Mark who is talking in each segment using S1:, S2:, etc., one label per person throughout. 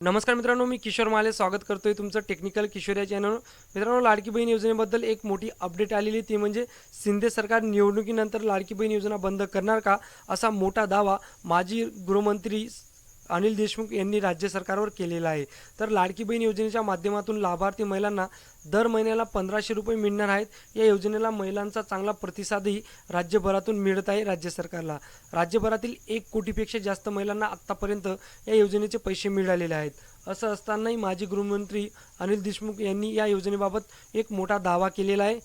S1: नमस्कार मित्रांनो मी किशोर माले. स्वागत करतोय तुमचं टेक्निकल किशोर या चॅनल मित्रांनो लाडकी बहीण योजनेबद्दल एक मोठी अपडेट आलेली ती म्हणजे शिंदे सरकार निवडणुकीनंतर लाडकी बहीण योजना बंद करणार का असा मोठा दावा माजी गृहमंत्री अनिल देशमुख यांनी राज्य सरकारवर केलेला आहे. तर लाडकी बहीण योजनेच्या माध्यमातून लाभार्थी महिलांना दर महिन्याला पंधराशे रुपये मिळणार आहेत. या योजनेला महिलांचा चांगला प्रतिसादही राज्यभरातून मिळत आहे राज्य सरकारला. राज्यभरातील एक कोटीपेक्षा जास्त महिलांना आत्तापर्यंत या योजनेचे पैसे मिळालेले आहेत. असं असतानाही माजी गृहमंत्री अनिल देशमुख यांनी या योजनेबाबत एक मोठा दावा केलेला आहे.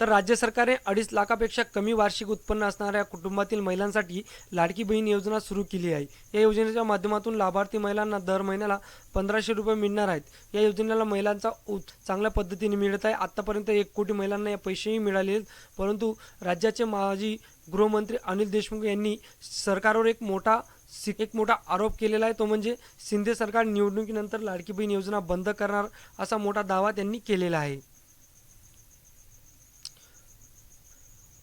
S1: तर राज्य सरकारने अडीच लाखापेक्षा कमी वार्षिक उत्पन्न असणाऱ्या कुटुंबातील महिलांसाठी लाडकी बहीण योजना सुरू केली आहे. या योजनेच्या माध्यमातून लाभार्थी महिलांना दर महिन्याला पंधराशे रुपये मिळणार आहेत. या योजनेला महिलांचा उत चांगल्या पद्धतीने मिळत आहे. आत्तापर्यंत एक कोटी महिलांना या पैसेही मिळाले आहेत. परंतु राज्याचे माजी गृहमंत्री अनिल देशमुख यांनी सरकारवर एक मोठा सि- एक मोठा आरोप केलेला आहे. तो म्हणजे शिंदे सरकार निवडणुकीनंतर लाडकी बहीण योजना बंद करणार असा मोठा दावा त्यांनी केलेला आहे.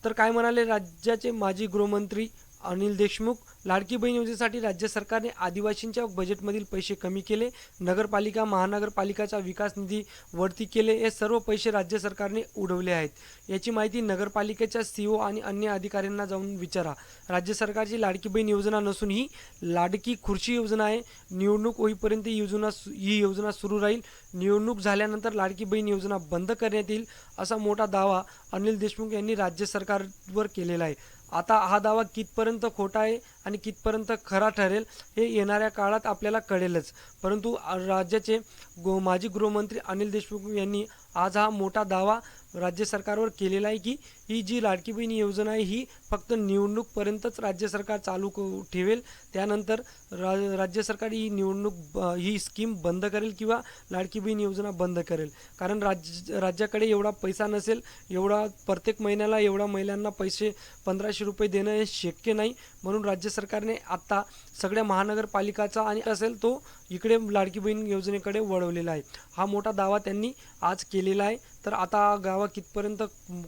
S1: तर काय म्हणाले? राज्याचे माजी गृहमंत्री अनिल देशमुख लाडकी बहीण योजनेसाठी राज्य सरकारने आदिवासींच्या बजेटमधील पैसे कमी केले. नगरपालिका महानगरपालिकाचा विकास निधी वरती केले. हे सर्व पैसे राज्य सरकारने उडवले आहेत. याची माहिती नगरपालिकेच्या सीओ आणि अन्य अधिकाऱ्यांना जाऊन विचारा. राज्य सरकारची लाडकी बहीण योजना नसून ही लाडकी खुर्ची योजना आहे. निवडणूक होईपर्यंत ही योजना सु- ही योजना सुरू राहील. निवडणूक झाल्यानंतर लाडकी बहीण योजना बंद करण्यात येईल असा मोठा दावा अनिल देशमुख यांनी राज्य सरकारवर केलेला आहे. आता हा दावा कितपर्यंत खोटा आहे आणि कितपर्यंत खरा ठरेल हे येणाऱ्या काळात आपल्याला कळेलच. परंतु राज्याचे गो माजी गृहमंत्री अनिल देशमुख यांनी आज हा मोठा दावा राज्य सरकारवर केलेला आहे की ही जी लाडकी बहीण योजना आहे ही फक्त निवडणूकपर्यंतच राज्य सरकार चालू ठेवेल. त्यानंतर रा राज्य सरकार ही निवडणूक ब- ही स्कीम बंद करेल किंवा लाडकी बहीण योजना बंद करेल. कारण राज्य राज्याकडे एवढा पैसा नसेल एवढा प्रत्येक महिन्याला एवढा महिलांना पैसे पंधराशे रुपये देणं हे शक्य नाही. म्हणून राज्य सरकारने आत्ता सगळ्या महानगरपालिकाचा आणि असेल तो इकडे लाडकी बहीण योजनेकडे वळवलेला आहे. हा मोठा दावा त्यांनी आज केला केलेला आहे. तर आता गावा कितपर्यंत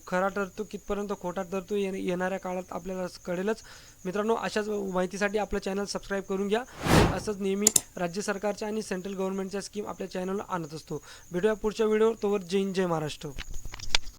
S1: खरा ठरतो कितपर्यंत खोटा ठरतो ये येणाऱ्या काळात आपल्याला कळेलच. मित्रांनो अशाच माहितीसाठी आपलं चॅनल सबस्क्राईब करून घ्या. असंच नेहमी राज्य सरकारच्या आणि सेंट्रल गव्हर्नमेंटच्या स्कीम आपल्या चॅनलला आणत असतो. भेटूया पुढच्या व्हिडिओवर तोवर जय हिंद जय महाराष्ट्र.